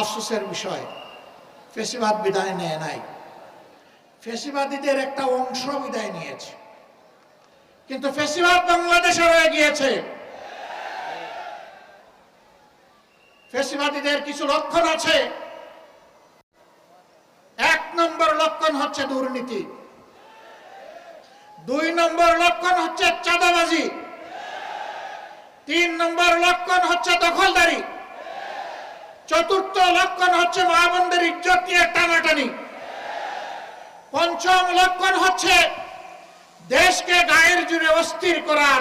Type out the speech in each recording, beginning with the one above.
আফসোসের বিষয়। ফেসিবাদ বিদায় নেয় নাই। ফেসিবাদীদের একটা অংশ বিদায় নিয়েছে। কিন্তু ফেসিবাদ বাংলাদেশে রয়ে গিয়েছে। ফেসিবাদীদের কিছু লক্ষণ আছে। এক নম্বর লক্ষণ হচ্ছে দুর্নীতি। দুই নম্বর লক্ষণ হচ্ছে চাঁদাবাজি। তিন নম্বর লক্ষণ হচ্ছে দখলদারি। চতুর্থ লক্ষণ হচ্ছে মা বোনদের ইজ্জত নিয়ে টানাটানি। পঞ্চম লক্ষণ হচ্ছে দেশকে গায়ের জুড়ে অস্থির করার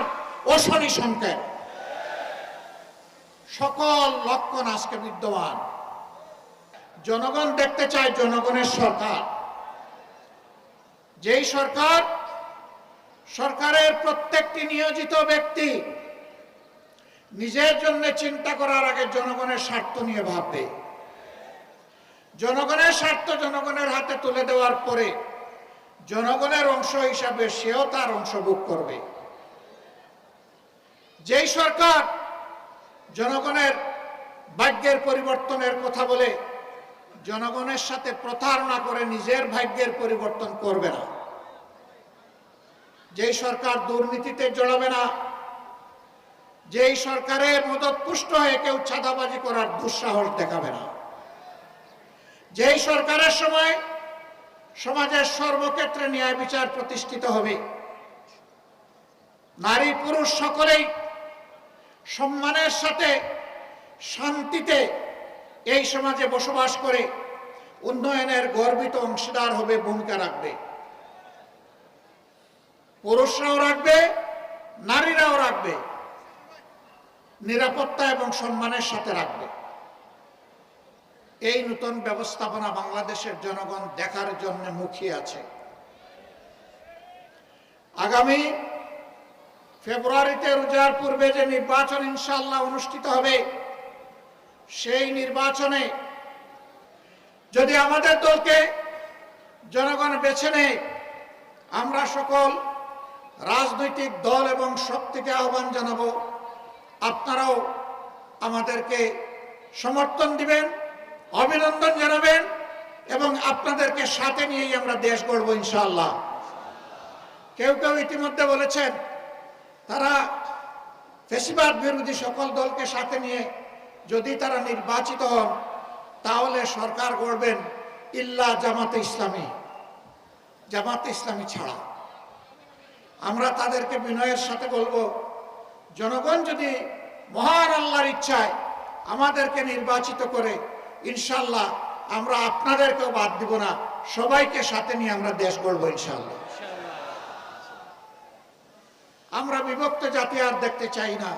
অশনি সংকেত। সকল লক্ষণ আজকে বিদ্যমান। জনগণ দেখতে চায় জনগণের সরকার। যেই সরকার, সরকারের প্রত্যেকটি নিয়োজিত ব্যক্তি নিজের জন্য চিন্তা করার আগে জনগণের স্বার্থ নিয়ে ভাববে। জনগণের স্বার্থ জনগণের হাতে তুলে দেওয়ার পরে জনগণের অংশ হিসাবে সেও তার অংশ ভোগ করবে। যেই সরকার জনগণের ভাগ্যের পরিবর্তনের কথা বলে জনগণের সাথে প্রতারণা করে নিজের ভাগ্যের পরিবর্তন করবে না। যেই সরকার দুর্নীতিতে জড়াবে না যেই সরকারের মদত পুষ্ট হয়ে কেউ চাঁদাবাজি করার দুঃসাহস দেখাবে না। যেই সরকারের সময় সমাজের সর্বক্ষেত্রে ন্যায় বিচার প্রতিষ্ঠিত হবে, নারী পুরুষ সকলেই সম্মানের সাথে শান্তিতে এই সমাজে বসবাস করে উন্নয়নের গর্বিত অংশীদার হবে ভূমিকা রাখবে। পুরুষরাও রাখবে, নারীরাও রাখবে। নিরাপত্তা এবং সম্মানের সাথে রাখবে। এই নতুন ব্যবস্থাপনা বাংলাদেশের জনগণ দেখার জন্য মুখিয়ে আছে। আগামী ফেব্রুয়ারিতে রোজার পূর্বে যে নির্বাচন ইনশাল্লাহ অনুষ্ঠিত হবে, সেই নির্বাচনে যদি আমাদের দলকে জনগণ বেছে নেয়, আমরা সকল রাজনৈতিক দল এবং শক্তিকে আহ্বান জানাব। আপনারাও আমাদেরকে সমর্থন দিবেন, অভিনন্দন জানাবেন এবং আপনাদেরকে সাথে নিয়েই আমরা দেশ গড়ব ইনশাল্লাহ কেউ কেউ ইতিমধ্যে বলেছেন, তারা ফেসিবাদ বিরোধী সকল দলকে সাথে নিয়ে যদি তারা নির্বাচিত হন, তাহলে সরকার গড়বেন ইল্লা জামাতে ইসলামী। জামাতে ইসলামী ছাড়া। আমরা তাদেরকে বিনয়ের সাথে বলব জনগণ যদি মহান আল্লাহর ইচ্ছায় আমাদেরকে নির্বাচিত করে ইনশাল্লাহ আমরা আপনাদেরকেও বাদ দিব না, সবাইকে সাথে নিয়ে আমরা দেশ গড়বো ইনশাল্লাহ আমরা বিভক্ত জাতি আর দেখতে চাই না।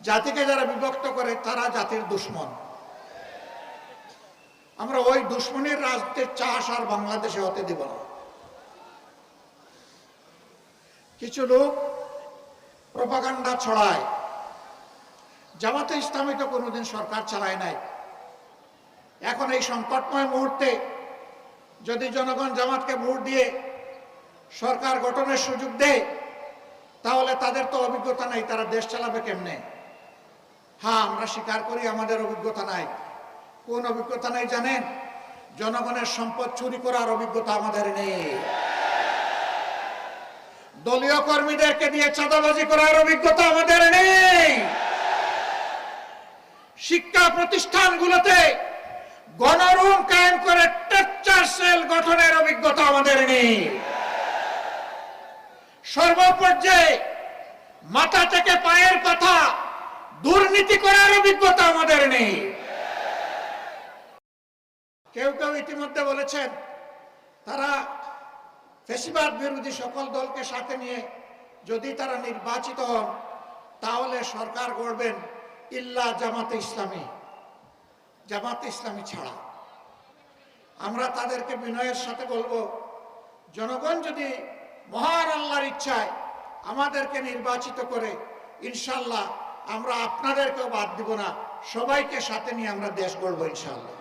জাতিকে যারা বিভক্ত করে, তারা জাতির দুশ্মন। আমরা ওই দুশ্মনের রাজনীতির চাষ আর বাংলাদেশে হতে দিব না। কিছু লোক প্রপাগান্ডা ছড়ায়। জামাতে ইসলামী তো কোনোদিন সরকার চালায় নাই। এখন এই সংকটময় মুহূর্তে যদি জনগণ জামাতকে ভোট দিয়ে সরকার গঠনের সুযোগ দেয়, তাহলে তাদের তো অভিজ্ঞতা নাই, তারা দেশ চালাবে কেমনে? হ্যাঁ আমরা স্বীকার করি আমাদের অভিজ্ঞতা নাই। কোন অভিজ্ঞতা নাই জানেন? জনগণের সম্পদ চুরি করার অভিজ্ঞতা আমাদের নেই। দলীয় কর্মীদেরকে দিয়ে চাঁদাবাজি করার অভিজ্ঞতা আমাদের নেই। শিক্ষা প্রতিষ্ঠানগুলোতে গণরুম কায়েম করে টেকচার সেল গঠনের অভিজ্ঞতা আমাদের নেই। সর্বপর্যায়ে মাথা থেকে পায়ের কথা দুর্নীতি করার অভিজ্ঞতা আমাদের নেই। কেউ কেউ ইতিমধ্যে বলেছেন, তারা ফেসিবাদ বিরোধী সকল দলকে সাথে নিয়ে যদি তারা নির্বাচিত হন, তাহলে সরকার গড়বেন ইল্লা জামাতে ইসলামী। জামাতে ইসলামী ছাড়া। আমরা তাদেরকে বিনয়ের সাথে বলব, জনগণ যদি মহান আল্লাহর ইচ্ছায় আমাদেরকে নির্বাচিত করে, ইনশাল্লাহ আমরা আপনাদেরকেও বাদ দিব না, সবাইকে সাথে নিয়ে আমরা দেশ গড়বো ইনশাল্লাহ।